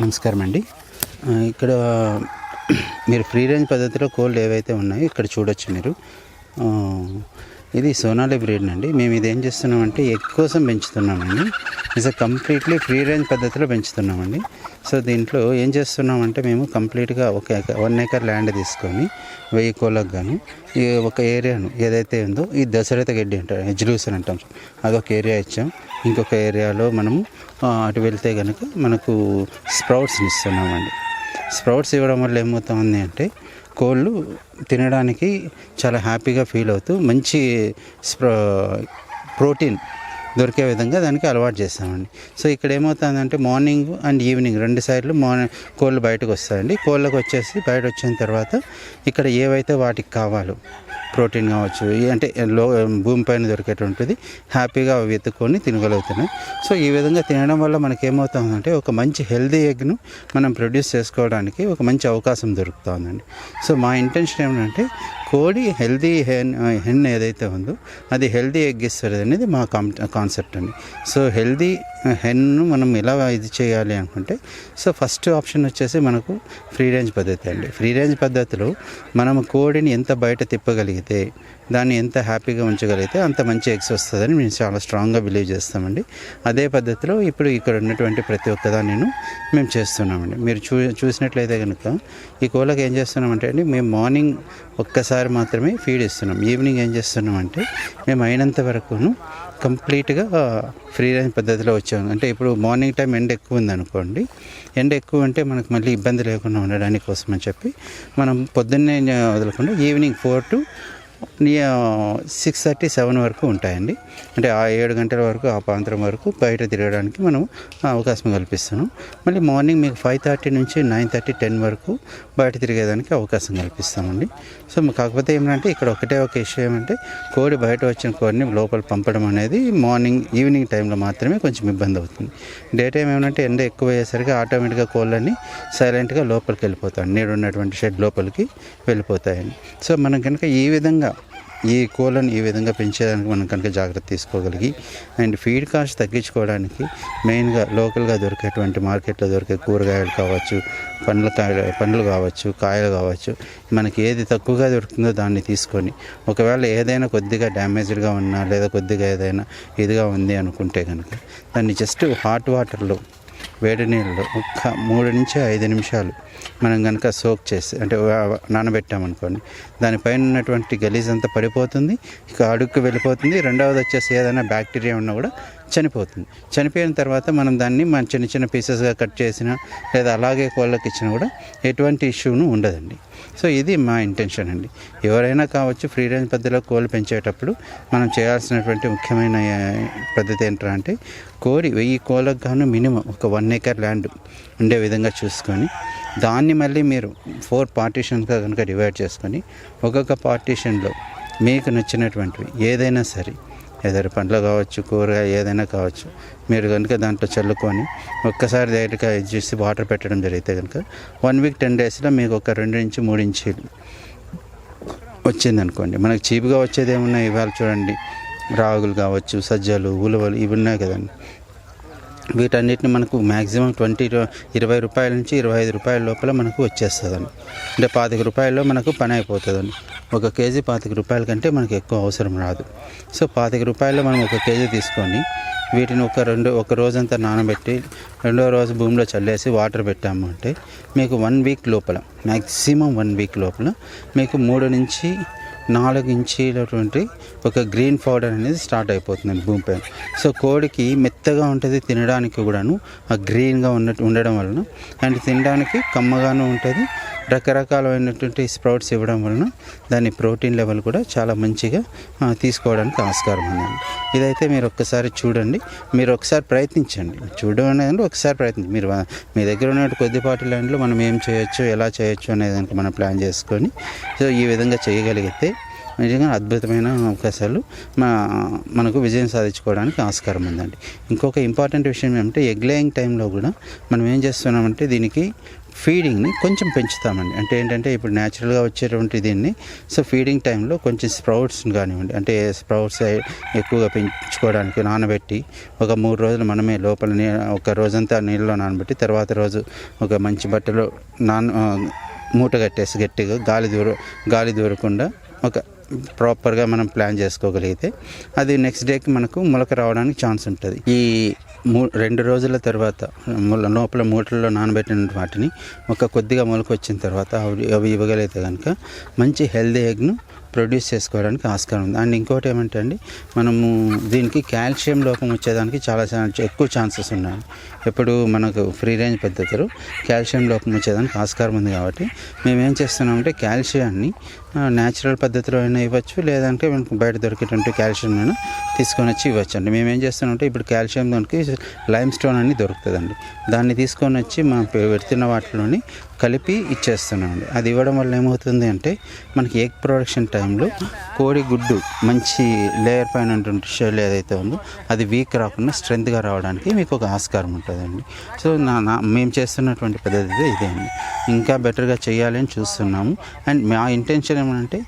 నమస్కారం అండి. ఇక్కడ మీరు ఫ్రీ రేంజ్ పద్ధతిలో కోళ్ళు ఏవైతే ఉన్నాయో ఇక్కడ చూడొచ్చు మీరు. ఇది సోనాలి బ్రీడ్ అండి. మేము ఇది ఏం చేస్తున్నామంటే ఎగ్ కోసం పెంచుతున్నామండి. ఇస్ కంప్లీట్లీ ఫ్రీ రేంజ్ పద్ధతిలో పెంచుతున్నామండి. సో దీంట్లో ఏం చేస్తున్నామంటే మేము కంప్లీట్గా ఒక వన్ ఏకర్ ల్యాండ్ తీసుకొని వెయ్యి కోళ్ళకు కానీ ఈ ఒక ఏరియాను ఏదైతే ఉందో ఈ దశరథ గడ్డి అంటారు ఎజ్లూసన్ అంటాం. అదొక ఏరియా ఇచ్చాం. ఇంకొక ఏరియాలో మనము అటు వెళ్తే కనుక మనకు స్ప్రౌట్స్ని ఇస్తున్నామండి. స్ప్రౌట్స్ ఇవ్వడం వల్ల ఏమవుతుంది అంటే కోళ్ళు తినడానికి చాలా హ్యాపీగా ఫీల్ అవుతూ మంచి స్ప్ర ప్రోటీన్ దొరికే విధంగా దానికి అలవాటు చేస్తామండి. సో ఇక్కడ ఏమవుతుందంటే మార్నింగ్ అండ్ ఈవినింగ్ రెండు సైడ్లు మార్నింగ్ కోళ్ళు బయటకు వస్తాయండి. కోళ్ళకు వచ్చేసి బయట వచ్చిన తర్వాత ఇక్కడ ఏవైతే వాటికి కావాలో ప్రోటీన్ కావచ్చు అంటే లో భూమి పైన దొరికేటువంటిది హ్యాపీగా అవి ఎత్తుకొని తినగలుగుతున్నాయి. సో ఈ విధంగా తినడం వల్ల మనకి ఏమవుతుందంటే ఒక మంచి హెల్దీ ఎగ్ను మనం ప్రొడ్యూస్ చేసుకోవడానికి ఒక మంచి అవకాశం దొరుకుతుందండి. సో మా ఇంటెన్షన్ ఏమంటే కోడి హెల్దీ హెన్ హెన్ ఏదైతే ఉందో అది హెల్దీ ఎగ్ ఇస్తుంది అనేది మా కాన్సెప్ట్ అండి. సో హెల్దీ హెన్ను మనం ఎలా ఇది చేయాలి అనుకుంటే సో ఫస్ట్ ఆప్షన్ వచ్చేసి మనకు ఫ్రీ రేంజ్ పద్ధతి అండి. ఫ్రీ రేంజ్ పద్ధతిలో మనం కోడిని ఎంత బయట తిప్పగలిగితే దాన్ని ఎంత హ్యాపీగా ఉంచగలిగితే అంత మంచి ఎగ్స్ వస్తుందని మేము చాలా స్ట్రాంగ్గా బిలీవ్ చేస్తామండి. అదే పద్ధతిలో ఇప్పుడు ఇక్కడ ఉన్నటువంటి ప్రతి ఒక్కదాన్ని మేము చేస్తున్నామండి. మీరు చూ చూసినట్లయితే కనుక ఈ కోళ్ళకి ఏం చేస్తున్నామంటే అండి మేము మార్నింగ్ ఒక్కసారి మాత్రమే ఫీడ్ ఇస్తున్నాం. ఈవినింగ్ ఏం చేస్తున్నామంటే మేము అయినంత వరకును కంప్లీట్గా ఫ్రీ రేంజ్ పద్ధతిలో వచ్చాము. అంటే ఇప్పుడు మార్నింగ్ టైం ఎండ ఎక్కువ ఉంది అనుకోండి ఎండ ఎక్కువ అంటే మనకు మళ్ళీ ఇబ్బంది లేకుండా ఉండడానికి కోసం అని చెప్పి మనం పొద్దున్నే వదలకుండా evening four to six thirty seven వరకు ఉంటాయండి. అంటే ఆ ఏడు గంటల వరకు ఆ ప్రాంతం వరకు బయట తిరగడానికి మనం అవకాశం కల్పిస్తున్నాం. మళ్ళీ మార్నింగ్ మీకు ఫైవ్ థర్టీ నుంచి నైన్ థర్టీ టెన్ వరకు బయట తిరిగేదానికి అవకాశం కల్పిస్తామండి. సో కాకపోతే ఏమంటే ఇక్కడ ఒకటే ఒక ఇష్యూ ఏమంటే కోడి బయట వచ్చిన కోడిని లోపల పంపడం అనేది మార్నింగ్ ఈవినింగ్ టైంలో మాత్రమే కొంచెం ఇబ్బంది అవుతుంది. డే టైం ఏమంటే ఎండ ఎక్కువ అయ్యేసరికి ఆటోమేటిక్గా కోళ్ళని సైలెంట్గా లోపలికి వెళ్ళిపోతాయి. నీడు ఉన్నటువంటి షెడ్ లోపలికి వెళ్ళిపోతాయండి. సో మనం కనుక ఈ విధంగా ఈ కోళ్ళను ఈ విధంగా పెంచేదానికి మనం కనుక జాగ్రత్త తీసుకోగలిగి అండ్ ఫీడ్ కాస్ట్ తగ్గించుకోవడానికి మెయిన్గా లోకల్గా దొరికేటువంటి మార్కెట్లో దొరికే కూరగాయలు కావచ్చు పండ్ల కాయలు పండ్లు కావచ్చు కాయలు కావచ్చు మనకి ఏది తక్కువగా దొరుకుతుందో దాన్ని తీసుకొని ఒకవేళ ఏదైనా కొద్దిగా డ్యామేజ్డ్గా ఉన్నా లేదా కొద్దిగా ఏదైనా ఇదిగా ఉంది అనుకుంటే కనుక దాన్ని జస్ట్ హాట్ వాటర్లో వేడి నీళ్ళు ఒక్క మూడు నుంచి ఐదు నిమిషాలు మనం కనుక సోక్ చేసి అంటే నానబెట్టామనుకోండి దానిపైన ఉన్నటువంటి గలీజ్ అంతా పడిపోతుంది ఇక అడుక్కు వెళ్ళిపోతుంది. రెండవది వచ్చేసి ఏదైనా బ్యాక్టీరియా ఉన్నా కూడా చనిపోతుంది. చనిపోయిన తర్వాత మనం దాన్ని మన చిన్న చిన్న పీసెస్గా కట్ చేసినా లేదా అలాగే కోళ్ళకి ఇచ్చినా కూడా ఎటువంటి ఇష్యూను ఉండదండి. సో ఇది మా ఇంటెన్షన్ అండి. ఎవరైనా కావచ్చు ఫ్రీ రేంజ్ పద్ధతిలో కోళ్ళు పెంచేటప్పుడు మనం చేయాల్సినటువంటి ముఖ్యమైన పద్ధతి ఏంటంటే కోడి వెయ్యి కోళ్ళకు గాను మినిమం ఒక వన్ ఏకర్ ల్యాండ్ ఉండే విధంగా చూసుకొని దాన్ని మళ్ళీ మీరు ఫోర్ పార్టీషన్స్గా కనుక డివైడ్ చేసుకొని ఒక్కొక్క పార్టీషన్లో మీకు నచ్చినటువంటివి ఏదైనా సరే ఏదైనా పండ్లు కావచ్చు కూరగాయ ఏదైనా కావచ్చు మీరు కనుక దాంట్లో చల్లుకొని ఒక్కసారి డైరెక్ట్గా ఇది చేసి వాటర్ పెట్టడం జరిగితే కనుక వన్ వీక్ టెన్ డేస్లో మీకు ఒక రెండు నుంచి మూడు ఇంచీలు వచ్చిందనుకోండి. మనకు చీప్గా వచ్చేది ఏమున్నాయి? ఇవాళ చూడండి. రాగులు కావచ్చు సజ్జలు ఉలవలు ఇవి ఉన్నాయి కదండి. వీటన్నిటిని మనకు మ్యాక్సిమం ట్వంటీ ఇరవై రూపాయల నుంచి ఇరవై ఐదు రూపాయల లోపల మనకు వచ్చేస్తుందండి. అంటే పాతిక రూపాయల్లో మనకు పని అయిపోతుందండి. ఒక కేజీ పాతిక రూపాయల కంటే మనకు ఎక్కువ అవసరం రాదు. సో పాతిక రూపాయల్లో మనం ఒక కేజీ తీసుకొని వీటిని ఒక రెండు ఒక రోజంతా నానబెట్టి రెండో రోజు భూమిలో చల్లేసి వాటర్ పెట్టాము అంటే మీకు వన్ వీక్ లోపల మ్యాక్సిమం వన్ వీక్ లోపల మీకు మూడు నుంచి నాలుగు ఇంచీలటువంటి ఒక గ్రీన్ పౌడర్ అనేది స్టార్ట్ అయిపోతుందండి భూమిపైన సో కోడికి మెత్తగా ఉంటుంది తినడానికి కూడాను ఆ గ్రీన్గా ఉన్నట్టు ఉండడం వలన అండ్ తినడానికి కమ్మగాను ఉంటుంది. రకరకాలైనటువంటి స్ప్రౌట్స్ ఇవ్వడం వలన దాని ప్రోటీన్ లెవెల్ కూడా చాలా మంచిగా తీసుకోవడానికి ఆస్కారం ఉందండి. ఇదైతే మీరు ఒక్కసారి చూడండి. మీరు ఒకసారి ప్రయత్నించండి. చూడడం అనేది ఒకసారి ప్రయత్నించండి. మీరు మీ దగ్గర ఉన్న కొద్దిపాటి ల్యాండ్లో మనం ఏం చేయొచ్చు ఎలా చేయొచ్చు అనేది మనం ప్లాన్ చేసుకొని సో ఈ విధంగా చేయగలిగితే నిజంగా అద్భుతమైన అవకాశాలు మా మనకు విజయం సాధించుకోవడానికి ఆస్కారం ఉందండి. ఇంకొక ఇంపార్టెంట్ విషయం ఏమంటే ఎగ్ లేయింగ్ టైంలో కూడా మనం ఏం చేస్తున్నామంటే దీనికి ఫీడింగ్ని కొంచెం పెంచుతామండి. అంటే ఏంటంటే ఇప్పుడు న్యాచురల్గా వచ్చేటువంటి దీన్ని సో ఫీడింగ్ టైంలో కొంచెం స్ప్రౌట్స్ని కానివ్వండి అంటే స్ప్రౌట్స్ ఎక్కువగా పెంచుకోవడానికి నానబెట్టి ఒక మూడు రోజులు మనమే లోపల నీ ఒక రోజంతా నీళ్ళలో నానబెట్టి తర్వాత రోజు ఒక మంచి బట్టలో నాన మూట కట్టేసి గట్టిగా గాలి దూర గాలి దూరకుండా ఒక ప్రాపర్గా మనం ప్లాన్ చేసుకోగలిగితే అది నెక్స్ట్ డేకి మనకు మొలక రావడానికి ఛాన్స్ ఉంటుంది. ఈ మూ రెండు రోజుల తర్వాత లోపల మూటల్లో నానబెట్టిన వాటిని ఒక కొద్దిగా మొలక వచ్చిన తర్వాత అవి అవి ఇవ్వగలిగితే కనుక మంచి హెల్దీ ఎగ్ను ప్రొడ్యూస్ చేసుకోవడానికి ఆస్కారం ఉంది. అండ్ ఇంకోటి ఏమంటే అండి మనము దీనికి కాల్షియం లోపం వచ్చేదానికి చాలా ఎక్కువ ఛాన్సెస్ ఉన్నాయి. ఇప్పుడు మనకు ఫ్రీ రేంజ్ పద్ధతులు కాల్షియం లోపం వచ్చేదానికి ఆస్కారం ఉంది కాబట్టి మేము ఏం చేస్తున్నామంటే కాల్షియాన్ని న్యాచురల్ పద్ధతిలో అయినా ఇవ్వచ్చు లేదంటే మనకు బయట దొరికేటువంటి కాల్షియం అయినా తీసుకొని వచ్చి ఇవ్వచ్చు అండి. మేము ఏం చేస్తున్నామంటే ఇప్పుడు కాల్షియం దానికి లైమ్ స్టోన్ అని దొరుకుతుందండి. దాన్ని తీసుకొని వచ్చి మనం పెడుతున్న వాటిలోని కలిపి ఇచ్చేస్తున్నామండి. అది ఇవ్వడం వల్ల ఏమవుతుంది అంటే మనకి ఎగ్ ప్రొడక్షన్ టైంలో కోడి గుడ్డు మంచి లేయర్ పైన ఉన్నటువంటి షెల్ ఏదైతే ఉందో అది వీక్ రాకుండా స్ట్రెంత్గా రావడానికి మీకు ఒక ఆస్కారం ఉంటుందండి. సో నా నా మేము చేస్తున్నటువంటి పద్ధతి ఇదే అండి. ఇంకా బెటర్గా చేయాలని చూస్తున్నాము. అండ్ మా ఇంటెన్షన్ ఏమంటే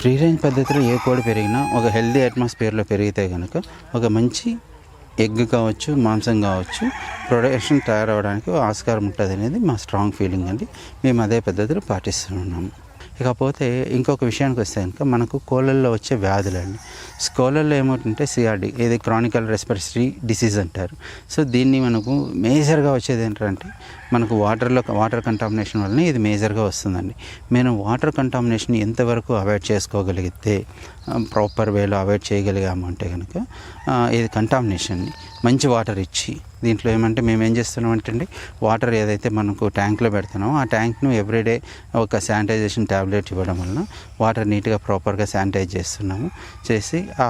ఫ్రీ రేంజ్ పద్ధతిలో ఏ కోడి పెరిగినా ఒక హెల్దీ అట్మాస్ఫియర్లో పెరిగితే కనుక ఒక మంచి ఎగ్ కావచ్చు మాంసం కావచ్చు ప్రొడక్షన్ తయారవడానికి ఆస్కారం ఉంటుంది అనేది మా స్ట్రాంగ్ ఫీలింగ్ అండి. మేము అదే పద్ధతిలో పాటిస్తున్నాము ఇకపోతే ఇంకొక విషయానికి వస్తే కనుక మనకు కోళ్ళల్లో వచ్చే వ్యాధులు అండి కోళ్ళల్లో ఏమవుతుంటే సిఆర్డి ఇది క్రానికల్ రెస్పిరేటరీ డిసీజ్ అంటారు. సో దీన్ని మనకు మేజర్గా వచ్చేది ఏంటంటే మనకు వాటర్లో వాటర్ కంటామినేషన్ వలన ఇది మేజర్గా వస్తుందండి. మేము వాటర్ కంటామినేషన్ ఎంతవరకు అవాయిడ్ చేసుకోగలిగితే ప్రాపర్ వేలో అవాయిడ్ చేయగలిగాము అంటే కనుక ఇది కంటామినేషన్ని మంచి వాటర్ ఇచ్చి దీంట్లో ఏమంటే మేము ఏం చేస్తున్నాం అంటే అండి వాటర్ ఏదైతే మనకు ట్యాంక్లో పెడుతున్నామో ఆ ట్యాంక్ను ఎవ్రీడే ఒక శానిటైజేషన్ ట్యాబ్లెట్ ఇవ్వడం వలన వాటర్ నీట్గా ప్రాపర్గా శానిటైజ్ చేస్తున్నాము. చేసి ఆ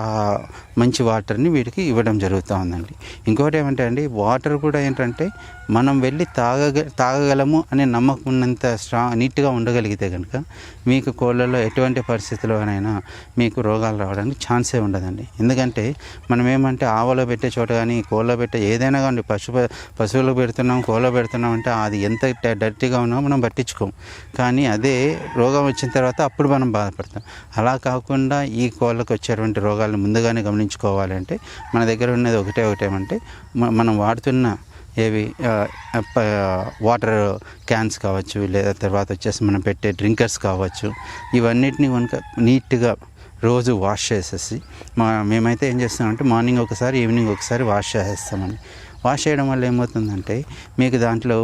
మంచి వాటర్ని వీటికి ఇవ్వడం జరుగుతూ ఉందండి. ఇంకోటి ఏమంటే అండి వాటర్ కూడా ఏంటంటే మనం వెళ్ళి తాగగ తాగగలము అనే నమ్మకం ఉన్నంత స్ట్రాంగ్ నీట్గా ఉండగలిగితే కనుక మీకు కోళ్ళలో ఎటువంటి పరిస్థితుల్లోనైనా మీకు రోగాలు రావడానికి ఛాన్సే ఉండదండి. ఎందుకంటే మనం ఏమంటే ఆవలో పెట్టే చోట కానీ కోళ్ళ పెట్టే ఏదైనా కానీ పశు పశువులకు పెడుతున్నాం కోళ్ళ పెడుతున్నాం అంటే అది ఎంత డర్టీగా ఉన్నా మనం పట్టించుకోం. కానీ అదే రోగం వచ్చిన తర్వాత అప్పుడు మనం బాధపడతాం. అలా కాకుండా ఈ కోళ్ళకు వచ్చేటువంటి రోగాలను ముందుగానే గమనించుకోవాలంటే మన దగ్గర ఉన్నది ఒకటే ఒకటేమంటే మనం వాడుతున్న ఏవి వాటర్ క్యాన్స్ కావచ్చు లేదా తర్వాత వచ్చేసి మనం పెట్టే డ్రింకర్స్ కావచ్చు ఇవన్నిటిని కనుక నీట్గా రోజు వాష్ చేసేసి మా మేమైతే ఏం చేస్తామంటే మార్నింగ్ ఒకసారి ఈవినింగ్ ఒకసారి వాష్ చేసేస్తామని వాష్ చేయడం వల్ల ఏమవుతుందంటే మీకు దాంట్లో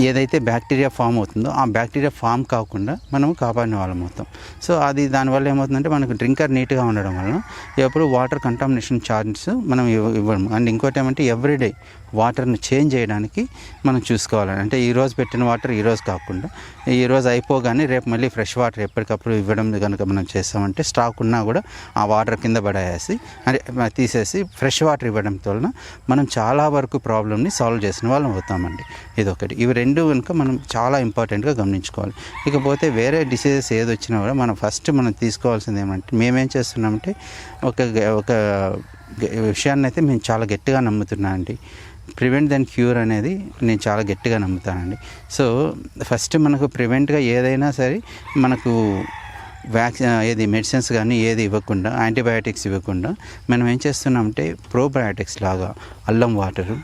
ఏదైతే బ్యాక్టీరియా ఫామ్ అవుతుందో ఆ బ్యాక్టీరియా ఫామ్ కాకుండా మనం కాపాడిన వాళ్ళం అవుతాం. సో అది దానివల్ల ఏమవుతుందంటే మనకు డ్రింకర్ నీట్గా ఉండడం వలన ఎప్పుడు వాటర్ కంటామినేషన్ ఛార్జెస్ మనం ఇవ్వడం అండ్ ఇంకోటి ఏమంటే ఎవ్రీడే వాటర్ని చేంజ్ చేయడానికి మనం చూసుకోవాలి. అంటే ఈ రోజు పెట్టిన వాటర్ ఈ రోజు కాకుండా ఈ రోజు అయిపోగానే రేపు మళ్ళీ ఫ్రెష్ వాటర్ ఎప్పటికప్పుడు ఇవ్వడం కనుక మనం చేస్తామంటే స్టాక్ ఉన్నా కూడా ఆ వాటర్ కింద పడేసి అంటే తీసేసి ఫ్రెష్ వాటర్ ఇవ్వడం వలన మనం చాలా వరకు ప్రాబ్లమ్ని సాల్వ్ చేసిన వాళ్ళం అవుతామండి. ఇదొకటి. ఇవి రెండు కనుక మనం చాలా ఇంపార్టెంట్గా గమనించుకోవాలి. ఇకపోతే వేరే డిసీజెస్ ఏది వచ్చినా కూడా మనం ఫస్ట్ మనం తీసుకోవాల్సింది ఏమంటే మేమేం చేస్తున్నామంటే ఒక గ- ఒక విషయాన్ని అయితే మేము చాలా గట్టిగా నమ్ముతున్నామండి ప్రివెంట్ దెన్ క్యూర్ అనేది నేను చాలా గట్టిగా నమ్ముతానండి. సో ఫస్ట్ మనకు ప్రివెంట్గా ఏదైనా సరే మనకు వ్యాక్సిన్ ఏది మెడిసిన్స్ కానీ ఏది ఇవ్వకుండా యాంటీబయాటిక్స్ ఇవ్వకుండా మనం ఏం చేస్తున్నామంటే ప్రోబయాటిక్స్ లాగా అల్లం వాటరు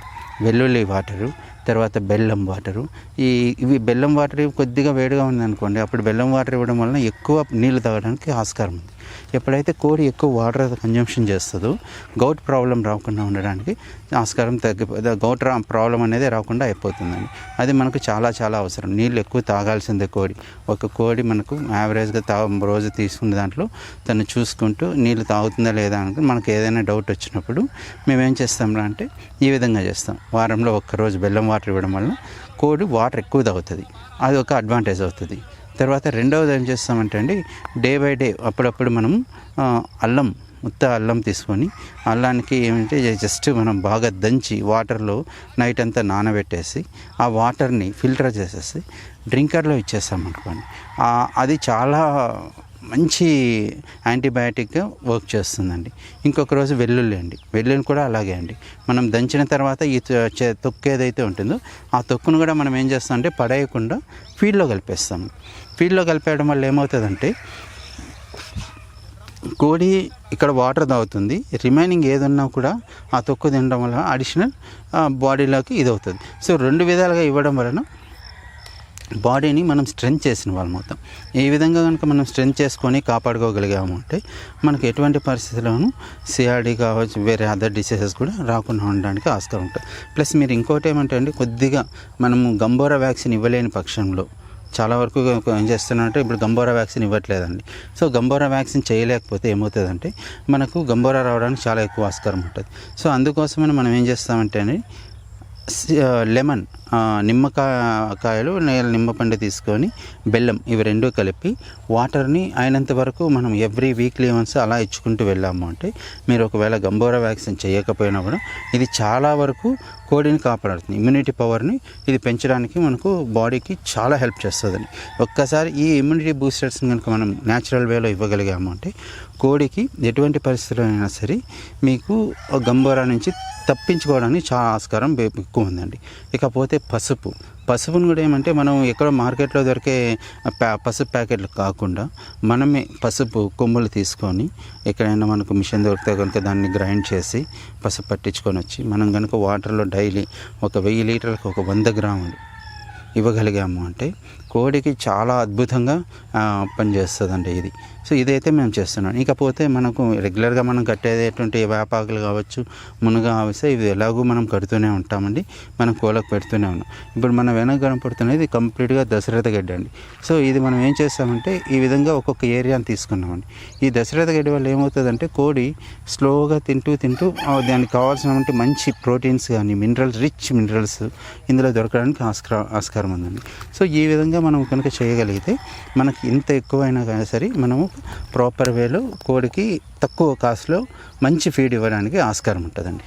వెల్లుల్లి వాటరు తర్వాత బెల్లం వాటరు. ఈ ఇవి బెల్లం వాటర్ కొద్దిగా వేడిగా ఉందనుకోండి అప్పుడు బెల్లం వాటర్ ఇవ్వడం వలన ఎక్కువ నీళ్ళు తాగడానికి ఆస్కారం ఉంది. ఎప్పుడైతే కోడి ఎక్కువ వాటర్ కన్జంప్షన్ చేస్తుందో గౌట్ ప్రాబ్లం రాకుండా ఉండడానికి ఆస్కారం తగ్గిపో గౌట్ రా ప్రాబ్లం అనేది రాకుండా అయిపోతుందండి. అది మనకు చాలా చాలా అవసరం. నీళ్ళు ఎక్కువ తాగాల్సిందే కోడి. ఒక కోడి మనకు యావరేజ్గా తా రోజు తీసుకున్న దాంట్లో తను చూసుకుంటూ నీళ్ళు తాగుతుందా లేదా అని మనకు ఏదైనా డౌట్ వచ్చినప్పుడు మేము ఏం చేస్తాం అంటే ఈ విధంగా చేస్తాం. వారంలో ఒక్కరోజు బెల్లం వాటర్ వాటర్ ఇవ్వడం వల్ల కోడి వాటర్ ఎక్కువ తాగుతుంది. అది ఒక అడ్వాంటేజ్ అవుతుంది. తర్వాత రెండవది ఏం చేస్తామంటే అండి డే బై డే అప్పుడప్పుడు మనం అల్లం ఉత్త అల్లం తీసుకొని అల్లానికి ఏమంటే జస్ట్ మనం బాగా దంచి వాటర్లో నైట్ అంతా నానబెట్టేసి ఆ వాటర్ని ఫిల్టర్ చేసేసి డ్రింకర్లో ఇచ్చేస్తాం అనుకోండి అది చాలా మంచి యాంటీబయాటిక్గా వర్క్ చేస్తుందండి. ఇంకొక రోజు వెల్లుల్లి అండి. వెల్లుల్లి కూడా అలాగే అండి. మనం దంచిన తర్వాత ఈ తొక్కు ఏదైతే ఉంటుందో ఆ తొక్కును కూడా మనం ఏం చేస్తామంటే పడేయకుండా ఫీడ్లో కలిపేస్తాము ఫీడ్లో కలిపేయడం వల్ల ఏమవుతుందంటే కోడి ఇక్కడ వాటర్ తాగుతుంది. రిమైనింగ్ ఏదన్నా కూడా ఆ తొక్కు తినడం వల్ల అడిషనల్ బాడీలోకి ఇది అవుతుంది సో రెండు విధాలుగా ఇవ్వడం వలన బాడీని మనం స్ట్రెంత్ చేసిన వాళ్ళు మొత్తం ఈ విధంగా కనుక మనం స్ట్రెంత్ చేసుకొని కాపాడుకోగలిగాము అంటే మనకు ఎటువంటి పరిస్థితుల్లోనూ సిఆర్డీ కావచ్చు వేరే అదర్ డిసీజెస్ కూడా రాకుండా ఉండడానికి ఆస్కారం ఉంటుంది. ప్లస్ మీరు ఇంకోటి ఏమంటే అండి కొద్దిగా మనము గంబోరా వ్యాక్సిన్ ఇవ్వలేని పక్షంలో చాలా వరకు ఏం చేస్తున్నారంటే ఇప్పుడు గంబోరా వ్యాక్సిన్ ఇవ్వట్లేదండి. సో గంబోరా వ్యాక్సిన్ చేయలేకపోతే ఏమవుతుందంటే మనకు గంబోరా రావడానికి చాలా ఎక్కువ ఆస్కారం ఉంటుంది. సో అందుకోసమని మనం ఏం చేస్తామంటే అండి లెమన్ నిమ్మకాయలు నిమ్మకాయ కాయలు నిమ్మపండు తీసుకొని బెల్లం ఇవి రెండు కలిపి వాటర్ని అయినంత వరకు మనం ఎవ్రీ వీక్లీ వన్స్ అలా ఇచ్చుకుంటూ వెళ్ళాము అంటే మీరు ఒకవేళ గంబోరా వ్యాక్సిన్ చేయకపోయినా కూడా ఇది చాలా వరకు కోడిని కాపాడుతుంది. ఇమ్యూనిటీ పవర్ని ఇది పెంచడానికి మనకు బాడీకి చాలా హెల్ప్ చేస్తుందని. ఒక్కసారి ఈ ఇమ్యూనిటీ బూస్టర్స్ని కనుక మనం న్యాచురల్ వేలో ఇవ్వగలిగాము అంటే కోడికి ఎటువంటి పరిస్థితులైనా సరే మీకు గంబోరా నుంచి తప్పించుకోవడానికి చాలా ఆస్కారం ఎక్కువ ఉందండి. ఇకపోతే పసుపు. పసుపును కూడా ఏమంటే మనం ఎక్కడో మార్కెట్లో దొరికే ప్యా పసుపు ప్యాకెట్లు కాకుండా మనమే పసుపు కొమ్ములు తీసుకొని ఎక్కడైనా మనకు మిషన్ దొరికితే కనుక దాన్ని గ్రైండ్ చేసి పసుపు పట్టించుకొని వచ్చి మనం కనుక వాటర్లో డైలీ ఒక వెయ్యి లీటర్లకు ఒక వంద గ్రాములు ఇవ్వగలిగాము అంటే కోడికి చాలా అద్భుతంగా పనిచేస్తుందండి ఇది. సో ఇదైతే మేము చేస్తున్నాం. ఇకపోతే మనకు రెగ్యులర్గా మనం కట్టేటువంటి వేపాకులు కావచ్చు మునగ ఆవిస ఇవి ఎలాగూ మనం కడుతూనే ఉంటామండి. మనం కోళ్ళకు పెడుతూనే ఉన్నాం. ఇప్పుడు మన వెనక కనపడుతున్నది కంప్లీట్గా దశరథ గడ్డి అండి. సో ఇది మనం ఏం చేస్తామంటే ఈ విధంగా ఒక్కొక్క ఏరియాని తీసుకున్నామండి. ఈ దశరథ గడ్డి వల్ల ఏమవుతుందంటే కోడి స్లోగా తింటూ తింటూ దానికి కావాల్సినటువంటి మంచి ప్రోటీన్స్ కానీ మినరల్స్ రిచ్ మినరల్స్ ఇందులో దొరకడానికి ఆస్కారం ఆస్కారం ఉందండి. సో ఈ విధంగా విధంగా మనం కనుక చేయగలిగితే మనకి ఇంత ఎక్కువైనా కానీ సరే మనము ప్రాపర్ వేలో కోడికి తక్కువ కాస్ట్లో మంచి ఫీడ్ ఇవ్వడానికి ఆస్కారం ఉంటుందండి.